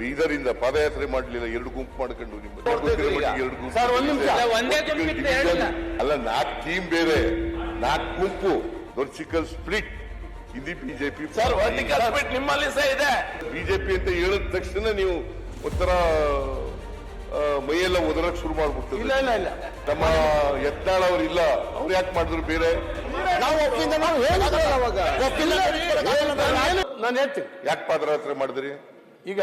ಬೀದರಿಂದ ಪಾದಯಾತ್ರೆ ಮಾಡಲಿಲ್ಲ ಎರಡು ಗುಂಪು ಮಾಡ್ಕೊಂಡು. ಎರಡು ಗುಂಪು. ಅಲ್ಲ, ನಾಲ್ಕು ಟೀಮ್ ಬೇರೆ ನಾಲ್ಕು ಗುಂಪು. ವರ್ಟಿಕಲ್ ಸ್ಪ್ಲಿಟ್ ಇದು ಬಿಜೆಪಿ ಸ್ಪಿಟ್ ನಿಮ್ಮಲ್ಲಿ ಸಹ ಇದೆ. ಬಿಜೆಪಿ ಅಂತ ಹೇಳಿದ ತಕ್ಷಣ ನೀವು ಒಂಥರ ಮೈಯೆಲ್ಲ ಒದರಕ್ ಶುರು ಮಾಡ್ಬಿಡ್ತದೆ ಇಲ್ಲ ಇಲ್ಲ ಇಲ್ಲ. ನಮ್ಮ ಯತ್ನಾಳ್ ಅವ್ರು ಇಲ್ಲ. ಅವ್ರು ಯಾಕೆ ಮಾಡಿದ್ರು ಬೇರೆ? ನಾನು ಹೇಳ್ತೀನಿ. ಯಾಕೆ ಪಾದಯಾತ್ರೆ ಮಾಡಿದ್ರಿ? ಈಗ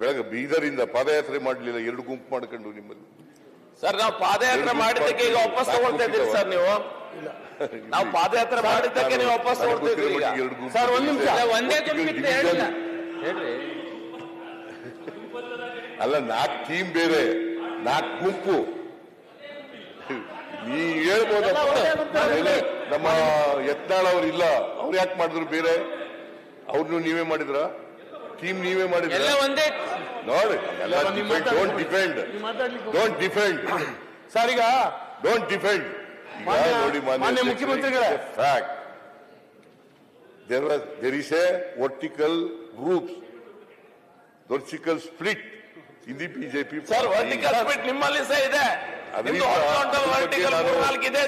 ಬೆಳಗ್ಗೆ ಬೀದರಿಂದ ಪಾದಯಾತ್ರೆ ಮಾಡಲಿಲ್ಲ ಎರಡು ಗುಂಪು ಮಾಡ್ಕೊಂಡು ನಿಮ್ಮಲ್ಲಿ. ಸರ್ ನಾವು ಪಾದಯಾತ್ರೆ ಮಾಡಿದ್ದಕ್ಕೆ ಈಗ ವಾಪಸ್ ತಗೊಳ್ತಾ ಇದ್ದೀರಿ ಸರ್ ನೀವು. ನಾವು ಪಾದಯಾತ್ರೆ ಮಾಡಿದ್ದಕ್ಕೆ ನೀವು ವಾಪಸ್ ತಗೊಳ್ತಾ ಇದ್ದೀರಿ ಸರ್ ಒಂದ್ ನಿಮಿಷ. ಅಲ್ಲ, ಒಂದೇ ಗುಂಪಿತ್ತು ಹೇಳಿಲ್ಲ. ಹೇಳ್ರಿ. ಅಲ್ಲ ನಾಲ್ಕು ಟೀಮ್ ಬೇರೆ ನಾಲ್ಕು ಗುಂಪು. ನೀ ಹೇಳ್ಬೋದಪ್ಪ. ಆಮೇಲೆ ನಮ್ಮ ಯತ್ನಾಳ್ ಅವ್ರು ಇಲ್ಲ. ಅವ್ರು ಯಾಕೆ ಮಾಡಿದ್ರು ಬೇರೆ? ಅವ್ರನ್ನು ನೀವೇ ಮಾಡಿದ್ರ? ಟೀಮ್ ನೀವೇ ಮಾಡಿದ್ರೆ? ಎಲ್ಲ ಒಂದೇ ನೋಡಿ don't defend don't defend sir ಈಗ ಡೋಂಟ್ ಡಿಫೆಂಡ್ ನೋಡಿ ಮಾನ್ಯ ಮುಖ್ಯಮಂತ್ರಿಗಳೇ. Fact there was there is a vertical groups vertical split in the BJP sir vertical split ನಿಮ್ಮಲ್ಲಿ ಸಹ ಇದೆ.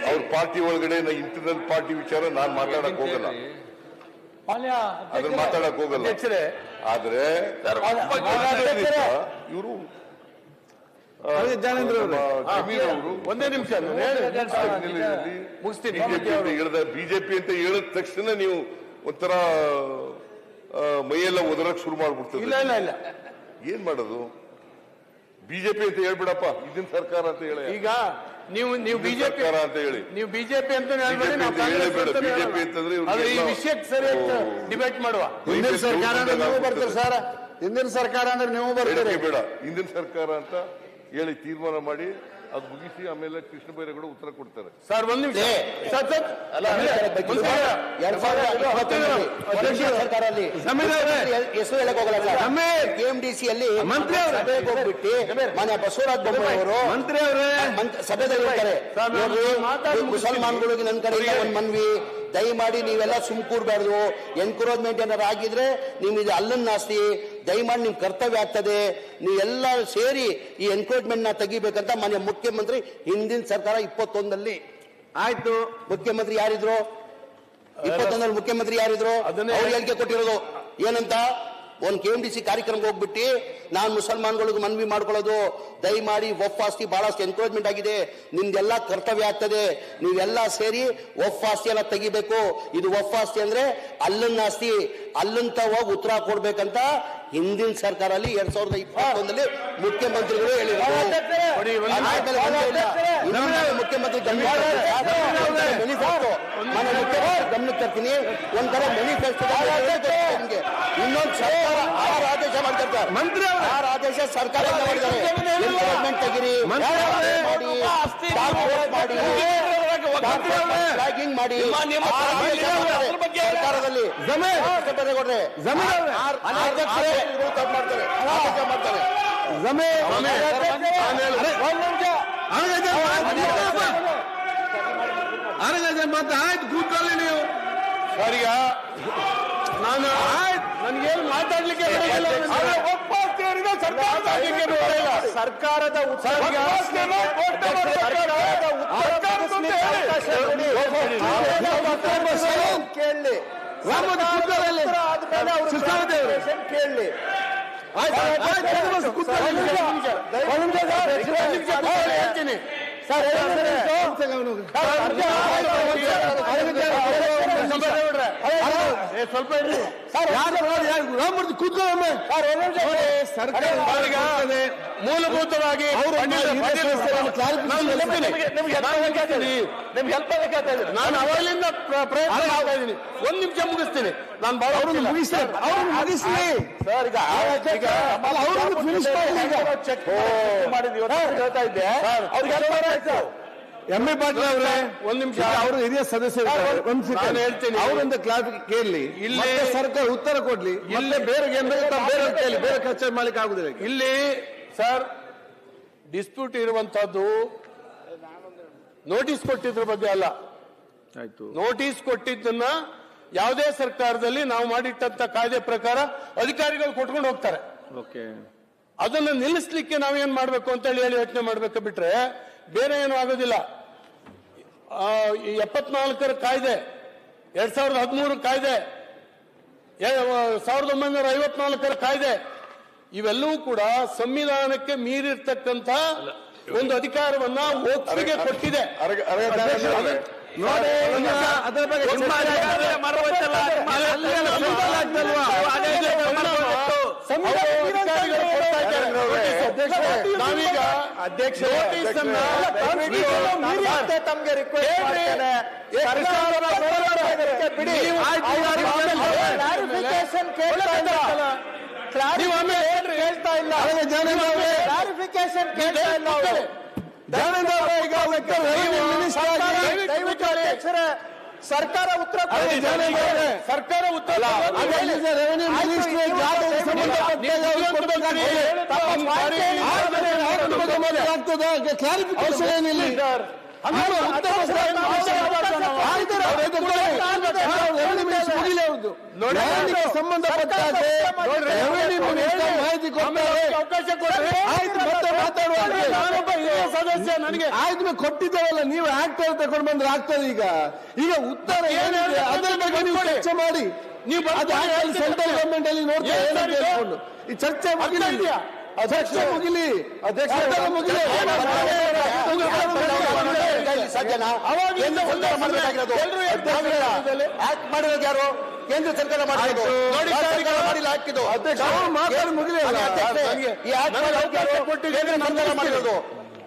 ಅವ್ರ ಪಾರ್ಟಿ ಒಳಗಡೆ ಇಂಟರ್ನಲ್ ಪಾರ್ಟಿ ವಿಚಾರ ನಾನು ಮಾತಾಡಕ್ ಹೋಗಲ್ಲ. ಅದನ್ನ ಮಾತಾಡಕ್ ಹೋಗಲ್ಲ. ಆದ್ರೆ ಇವರು ಒಂದೇ ನಿಮಿಷ ನಾನು ಹೇಳಿ. ಮುಗಿಸ್ತೀನಿ. ಬಿಜೆಪಿ ಅಂತ ಹೇಳಿದ ತಕ್ಷಣ ನೀವು ಒಂಥರ ಮೈಯೆಲ್ಲ ಒದರಕ್ ಶುರು ಇಲ್ಲ ಮಾಡ್ಬಿಡ್ತದೆ ಇಲ್ಲ ಇಲ್ಲ. ಏನ್ ಮಾಡೋದು? ಬಿಜೆಪಿ ಅಂತ ಹೇಳ್ಬಿಡಪ್ಪ. ಇದನ್ ಸರ್ಕಾರ ಅಂತ ಹೇಳಿ. ಈಗ ನೀವು ನೀವು ಬಿಜೆಪಿ ಅಂತ ಹೇಳಿ. ನೀವು ಬಿಜೆಪಿ ಅಂತ ಹೇಳ್ಬೇಡಿ ನಾವು. ಅಂತಾನೆ ಅಂತಂದ್ರೆ ಆದ್ರೆ ಈ ವಿಷಯಕ್ಕೆ ಸರಿ ಅಂತ ಡಿಬೇಟ್ ಮಾಡುವ. ಹಿಂದಿನ ಸರ್ಕಾರ ಅಂದ್ರೆ ನೀವು ಬರ್ತೀರಿ ಸರ್. ಹಿಂದಿನ ಸರ್ಕಾರ ಅಂದ್ರೆ ನೀವು ಬರ್ತೀರಿ. ಬೇಡ. ಹಿಂದಿನ ಸರ್ಕಾರ ಅಂತ ಹೇಳಿ ತೀರ್ಮಾನ ಮಾಡಿ ಅದು ಮುಗಿಸಿ ಆಮೇಲೆ ಕೃಷ್ಣ ಬೈರೇಗೌಡ ಉತ್ತರ ಕೊಡ್ತಾರೆ. ಸರ್ ಒಂದ್ ನಿಮಿಷ. Sir, sir. ಅಲ್ಲ ಎರಡ್ ಸಾವಿರದ ಒಡಿಶಾ ಸರ್ಕಾರದಲ್ಲಿ ಜಮೀರ್ ಅವರೇ. ಹೆಸರು ಹೇಳಕ್ ಹೋಗಲ್ಲ. ಕೆಎಂಡಿಸಿ ಅಲ್ಲಿ ಮಂತ್ರಿ ಅವರೇ. ಸಭೆಗೆ ಹೋಗ್ಬಿಟ್ಟು ಮನೆ ಬಸವರಾಜ ಬೊಮ್ಮಾಯಿ ಅವರು ಮಂತ್ರಿ ಅವರೇ. ಸಭೆದಲ್ಲಿ ಹೇಳ್ತಾರೆ ಮುಸಲ್ಮಾನ್ಗಳಿಗೆ ನನ್ನ ಕಡೆಯಿಂದ ಒಂದ್ ಮನ್ವಿ. ದಯಮಾಡಿ ನೀವೆಲ್ಲ ಸುಮ್ ಕೂರ್ಬಾರ್ದು ಎನ್ಕರೇಜ್ಮೆಂಟ್ ಏನಾರು ಆಗಿದ್ರೆ ನಿಮ್ ಇದು ಅಲ್ಲನ್ನ ಆಸ್ತಿ ದಯಮಾಡಿ ನಿಮ್ಮ ಕರ್ತವ್ಯ ಆಗ್ತದೆ. ನೀವೆಲ್ಲ ಸೇರಿ ಈ ಎನ್ಕ್ರೋಚ್ಮೆಂಟ್ನ ನ ತೆಗಿಬೇಕಂತ ಮಾನ್ಯ ಮುಖ್ಯಮಂತ್ರಿ ಹಿಂದಿನ ಸರ್ಕಾರ ಇಪ್ಪತ್ತೊಂದಲ್ಲಿ. ಆಯ್ತು. ಮುಖ್ಯಮಂತ್ರಿ ಯಾರಿದ್ರು? ಇಪ್ಪತ್ತೊಂದರಲ್ಲಿ ಮುಖ್ಯಮಂತ್ರಿ ಯಾರಿದ್ರು? ಅದನ್ನೇ- ಅವ್ರು ಹೇಳಿಕೆ ಕೊಟ್ಟಿರೋದು ಏನಂತ? ಒಂದ್ ಕೆ ಎಂ ಡಿ ಸಿ ಕಾರ್ಯಕ್ರಮಕ್ಕೆ ಹೋಗ್ಬಿಟ್ಟು ನಾನು ಮುಸಲ್ಮಾನ್ಗಳಿಗೆ ಮನವಿ ಮಾಡ್ಕೊಳ್ಳೋದು ದಯಮಾಡಿ ಒಫ್ ಆಸ್ತಿ ಬಹಳಷ್ಟು ಎನ್ಕರೇಜ್ಮೆಂಟ್ ಆಗಿದೆ. ನಿಮ್ದೆಲ್ಲ ಕರ್ತವ್ಯ ಆಗ್ತದೆ. ನೀವೆಲ್ಲ ಸೇರಿ ಒಫ್ ಆಸ್ತಿ ಎಲ್ಲ ತೆಗಿಬೇಕು. ಇದು ಒಫ್ ಆಸ್ತಿ ಅಂದ್ರೆ ಅಲ್ಲನ್ನ ಆಸ್ತಿ ಅಲ್ಲಂತ ಹೋಗಿ ಉತ್ತರ ಕೊಡ್ಬೇಕಂತ ಹಿಂದಿನ ಸರ್ಕಾರ ಅಲ್ಲಿ ಎರಡ್ ಸಾವಿರದ ಇಪ್ಪತ್ತೊಂದಲ್ಲಿ ಮುಖ್ಯಮಂತ್ರಿಗಳು ಹೇಳಿದ್ರು. ಮುಖ್ಯಮಂತ್ರಿ ಗಮನಕ್ಕೆ ತರ್ತೀನಿ. ಒಂಥರ ಮ್ಯಾನಿಫೆಸ್ಟೋ ನಿಮ್ಗೆ. ಇನ್ನೊಂದು ಸರ್ಕಾರ ಆರು ಆದೇಶ ಮಾಡ್ತಾರೆ ಮಂತ್ರಿ ಆ ಆರು ಆದೇಶ ಸರ್ಕಾರ ತೆಗಿರಿ. ಮಾಡಿ. ಆಸ್ತಿ ಮಾಡಿ. ಸರ್ಕಾರದಲ್ಲಿ ಸರ್ಕಾರ ಮಾಡ್ತಾರೆ. ಮಾಡ್ತಾರೆ. ಆದೇಶ ಮಾಡ್ತಾರೆ ಆಯ್ತು ಕೂತ್ಕೊಳ್ಳಿ ನೀವು ಸರಿಗ ನಾನು ನನ್ಗೇನು ಮಾತಾಡ್ಲಿಕ್ಕೆ ಬಿಡೋದಿಲ್ಲ. ಸರ್ಕಾರದ ಆಗ್ಲಿಕ್ಕೆ ಬಿಡೋದಿಲ್ಲ. ಸರ್ಕಾರದ ಉತ್ತರ ಕೇಳಲಿ ಕೇಳಲಿ ಹೇಳ್ತೀನಿ ಸರ್ ಸ್ವಲ್ಪ ಸರ್ ಮೂಲಭೂತವಾಗಿ ನಾನು ಅವಾಗಲಿಂದ ಪ್ರ- ಪ್ರಯತ್ನ ಮಾಡ್ತಾ ಇದ್ದೀನಿ. ಒಂದ್ ನಿಮಿಷ ಮುಗಿಸ್ತೀನಿ. ನಾನು ಬಹಳ ಮುಗಿಸ್ತಾರೆ ಮುಗಿಸ್ಲಿ ಸರ್ ಈಗ ಈಗ ಮಾಡಿದ್ವಿ ಹೇಳ್ತಾ ಇದ್ದೆ. ಅವ್ರಿಗೆ ಆಯ್ತು. ಎಂ. ಎ. ಪಾಟೀಲ್ ಅವರೇ ಒಂದ್ ನಿಮಿಷ. ಅವರು ಹಿರಿಯ ಸದಸ್ಯರು ನಾನು ಹೇಳ್ತೀನಿ. ಅವರೊಂದು ಕ್ಲಾಸ್ ಕೇಳಲಿ. ಇಲ್ಲಿ- ಸರ್ಕಾರ ಉತ್ತರ ಕೊಡ್ಲಿ. ಇಲ್ಲೇ ಬೇರೆ ಬೇರೆ ಕೇಳಿ ಬೇರೆ ಖರ್ಚು ಮಾಡ್ಲಿಕ್ಕೆ ಆಗುದಿಲ್ಲ ಇಲ್ಲಿ ಸರ್ ಡಿಸ್ಪ್ಯೂಟ್ ಇರುವಂತಹದ್ದು ನೋಟಿಸ್ ಕೊಟ್ಟಿದ್ರ ಬಗ್ಗೆ ಅಲ್ಲ. ಆಯ್ತು. ನೋಟಿಸ್ ಕೊಟ್ಟಿದ್ದನ್ನ ಯಾವುದೇ ಸರ್ಕಾರದಲ್ಲಿ ನಾವು ಮಾಡಿಟ್ಟಂತ ಕಾಯ್ದೆ ಪ್ರಕಾರ ಅಧಿಕಾರಿಗಳು ಕೊಟ್ಕೊಂಡು ಹೋಗ್ತಾರೆ. ಓಕೆ ಅದನ್ನ ನಿಲ್ಲಿಸ್ಲಿಕ್ಕೆ ನಾವೇನ್ ಮಾಡ್ಬೇಕು ಅಂತ ಹೇಳಿ ಹೇಳಿ ಯೋಚನೆ ಮಾಡ್ಬೇಕು ಬಿಟ್ರೆ ಬೇರೆ ಏನು ಆಗೋದಿಲ್ಲ. ಎಪ್ಪತ್ನಾಲ್ಕರ ಕಾಯ್ದೆ ಎರಡ್ ಸಾವಿರದ ಹದಿಮೂರು ಕಾಯ್ದೆ ಸಾವಿರದ ಒಂಬೈನೂರ ಐವತ್ನಾಲ್ಕರ ಕಾಯ್ದೆ ಇವೆಲ್ಲವೂ ಕೂಡ ಸಂವಿಧಾನಕ್ಕೆ ಮೀರಿರ್ತಕ್ಕಂಥ ಒಂದು ಅಧಿಕಾರವನ್ನ ಒಪ್ಪಿಗೆ ಕೊಟ್ಟಿದೆ. ಅದರ ಬಗ್ಗೆ ನಾವೀಗ ಅಧ್ಯಕ್ಷ ತಮ್ಗೆ ರಿಕ್ವೆಸ್ಟ್. ಮಾಡ್ತೇನೆ ಬಿಡಿ clarification ಕೇಳ್ತಾ ಇಲ್ಲ. ಆಮೇಲೆ ಕೇಳ್ತಾ ಇಲ್ಲ ಕ್ಲಾರಿಫಿಕೇಶನ್ ಕೇಳ್ತಾ ಇಲ್ಲ ಸರ್ಕಾರ ಉತ್ತರ. ಸರ್ಕಾರ ಉತ್ತರ? ಕ್ಲಾರಿಫಿಕೇಶನ್ ಏನಿಲ್ಲ ಹಂಗಾರೆ ಉತ್ತರ ಆಯ್ತು, ಅವ್ರು ಎದುರ್ಕೊಳ್ಳಿ. ನಾವು ರೆವಿನ್ಯೂ ಮಿನಿಸ್ಟರ್ ಮುಗಿಲಿ ಅವ್ರದ್ದು. ನ್ಯಾಯಾಲಯಕ್ಕೆ ಸಂಬಂಧಪಟ್ಟ ಹಾಗೆ? ರೆವಿನ್ಯೂ ಮಿನಿಸ್ಟರ್ ಮಾಹಿತಿ ಸದಸ್ಯ ನನಗೆ. ಆಯ್ತು ಕೊಟ್ಟಿದ್ದೇವಲ್ಲ ನೀವು ಆಗ್ತಾರೆ ತಗೊಂಡು ಬಂದ್ರೆ ಆಗ್ತದೆ ಈಗ. ಈಗ ಉತ್ತರ ಏನ್ ಏನಿದೆ? ಅದರ ಬಗ್ಗೆ ನೀವು ಚರ್ಚೆ ಮಾಡಿ. ನೀವು. ಸೆಂಟ್ರಲ್ ಗವರ್ಮೆಂಟ್ ಅಲ್ಲಿ ನೋಡ್ತೀವಿ. ಈ ಚರ್ಚೆ ಮುಗಿಲಿ. ಅಧ್ಯಕ್ಷ ಮುಗಿಲಿ. ಅಧ್ಯಕ್ಷ ಮುಗಿಲಿ? ಸಾಧ್ಯನಾ. ಆಕ್ಟ್ ಮಾಡಿರೋದು ಯಾರು? ಕೇಂದ್ರ ಸರ್ಕಾರ ಮಾಡಿರೋದು ನೋಡಿ ಸರ್ಕಾರ ಮಾಡಿಲ್ಲ ಹಾಕಿದ್ದು. ಮಾತಾಡಿ ನನಗೆ- ಈ? ಅವಕಾಶ ಕೇಂದ್ರ ಸರ್ಕಾರ ಮಾಡಿರೋದು.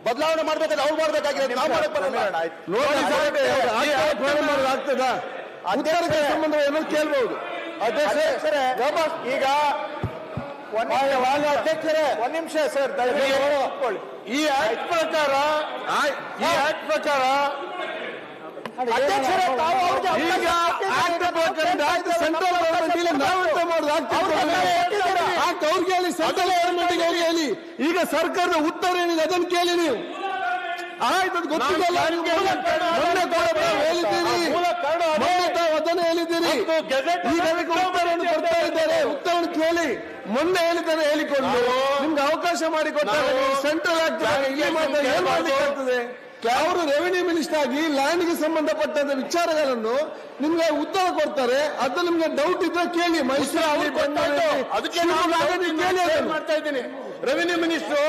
ಬದಲಾವಣೆ ಮಾಡ್ಬೇಕಾದ್ರೆ ಅವ್ರು ನಾವು ಮಾಡಕ್ ಬರಲ್ಲ. ಆಗ್ತದಾ? ಸಂಬಂಧ ಏನೋ ಕೇಳ್ಬಹುದು ಅಧ್ಯಕ್ಷರೇ ಈಗ ಅಧ್ಯಕ್ಷರೇ. ಒಂದ್ ನಿಮಿಷ ಸರ್ ಈ ಆಕ್ಟ್ ಪ್ರಕಾರ ಈ ಆಕ್ಟ್ ಪ್ರಕಾರ ಸೆಂಟ್ರಲ್ ನಾವೆಂತ ಮಾಡೋದು ಅವ್ರಿಗೆ ಹೇಳಿ ಸೆಂಟ್ರಲ್ ಅವ್ರಿಗೆ ಹೇಳಿ. ಈಗ ಸರ್ಕಾರದ ಉತ್ತರ ಏನಿದೆ ಅದನ್ನು ಕೇಳಿ ನೀವು. ಆಯ್ತು ಗೊತ್ತಿಲ್ಲ ಹೇಳಿದ್ದೀರಿ ಮೂಲ ಕಾರಣ ಅದೇ. ಮೊನ್ನೆ ತಾವು ಅದನ್ನ ಹೇಳಿದ್ದೀರಿ ಮತ್ತು ಗೆಜೆಟ್ ಈಗ ಅದಕ್ಕೆ ಉತ್ತರವನ್ನು ಕೊಡ್ತಾ ಇದ್ದಾರೆ. ಉತ್ತರವನ್ನು ಕೇಳಿ. ಮೊನ್ನೆ ಹೇಳಿದ್ದಾರೆ ಹೇಳಿಕೊಂಡು. ನಿಮ್ಗೆ ಅವಕಾಶ ಮಾಡಿ ಕೊಟ್ಟಾಗ ಸೆಂಟ್ರಲ್ ಆಗ್ತದೆ ಏನ್ ಮಾಡ್ಲಿಕ್ಕಾಗ್ತದೆ ಅವರು ರೆವಿನ್ಯೂ ಮಿನಿಸ್ಟರ್ ಆಗಿ ಲ್ಯಾಂಡ್ಗೆ ಸಂಬಂಧಪಟ್ಟಂತ ವಿಚಾರಗಳನ್ನು ನಿಮ್ಗೆ ಉತ್ತರ ಕೊಡ್ತಾರೆ. ಅದು ನಿಮ್ಗೆ ಡೌಟ್ ಇದ್ರೆ ಕೇಳಿ. ಮೈಸೂರು ಕೇಳಿ. ಮಾಡ್ತಾ ಇದ್ದೀನಿ. ರೆವಿನ್ಯೂ ಮಿನಿಸ್ಟರ್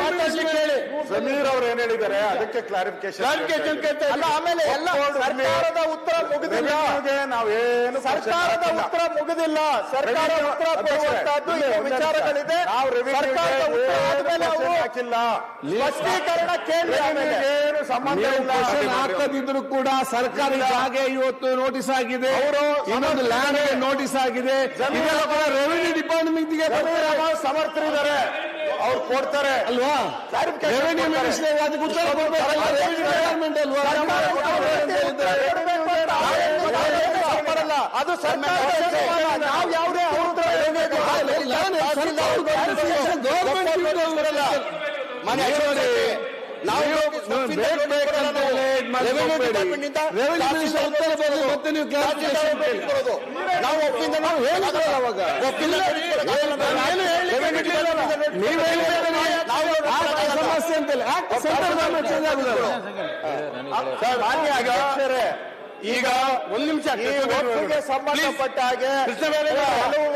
ಮಾತಾಡ್ಲಿಕ್ಕೆ ಹೇಳಿ. ಸಮೀರ್ ಅವರು ಏನ್ ಹೇಳಿದ್ದಾರೆ? ಅದಕ್ಕೆ ಕ್ಲಾರಿಫಿಕೇಶನ್ ಕ್ಲಾರಿಫಿಕೇಶನ್ ಕೇಳ್ತಾ ಅಲ್ಲ ಆಮೇಲೆ ಎಲ್ಲ ಸರ್ಕಾರದ ಉತ್ತರ ಮುಗಿದಿಲ್ಲ. ನಾವೇನು ಸರ್ಕಾರದ ಉತ್ತರ ಮುಗಿದಿಲ್ಲ. ಸರ್ಕಾರ ಉತ್ತರ ಕೊಡುವಂತಹದ್ದು ವಿಚಾರಗಳಿದೆ. ನಾವು ಸರ್ಕಾರದ ಉತ್ತರ ಆದ್ಮೇಲೆ ಅವರು ಸ್ಪಷ್ಟೀಕರಣ ಕೇಳಿ ಏನು ಸಂಬಂಧ ಇಲ್ಲ. ಹಾಕದಿದ್ರು ಕೂಡ ಸರ್ಕಾರಿ ಹಾಗೆ ಇವತ್ತು ನೋಟಿಸ್ ಆಗಿದೆ. ಇನ್ನೊಂದು ಲ್ಯಾಂಡ್ ನೋಟಿಸ್ ಆಗಿದೆ. ಇದೆಲ್ಲ ಕೂಡ ರೆವಿನ್ಯೂ ಡಿಪಾರ್ಟ್ಮೆಂಟ್ಗೆ ಸಮರ್ಥರಿದ್ದಾರೆ. ಅವ್ರು ಕೊಡ್ತಾರೆ. ಅಲ್ವಾ? ರೆವೆನ್ಯೂ ಮಿನಿಸ್ಟರ್ ಅದಕ್ಕೆ ಉತ್ತರ ಮಾಡಲ್ಲ ಅದು ನಾವು ಯಾವುದೇ ಅವ್ರ ಗೌರ್ಮೆಂಟ್ ಮನೆ ನಾವು ನಾವು ನಾವು ಅವಾಗ. ನೀವು ಸಮಸ್ಯೆ ಅಂತಲ್ಲ ಆಕ್ಟ್ ಸೆಂಟ್ರಲ್ ಗವರ್ಮೆಂಟ್ ಚೇಂಜ್ ಆಗುದಲ್ಲ ಈಗ ಒಂದ್ ನಿಮಿಷ ಸಂಬಂಧಪಟ್ಟ ಹಾಗೆ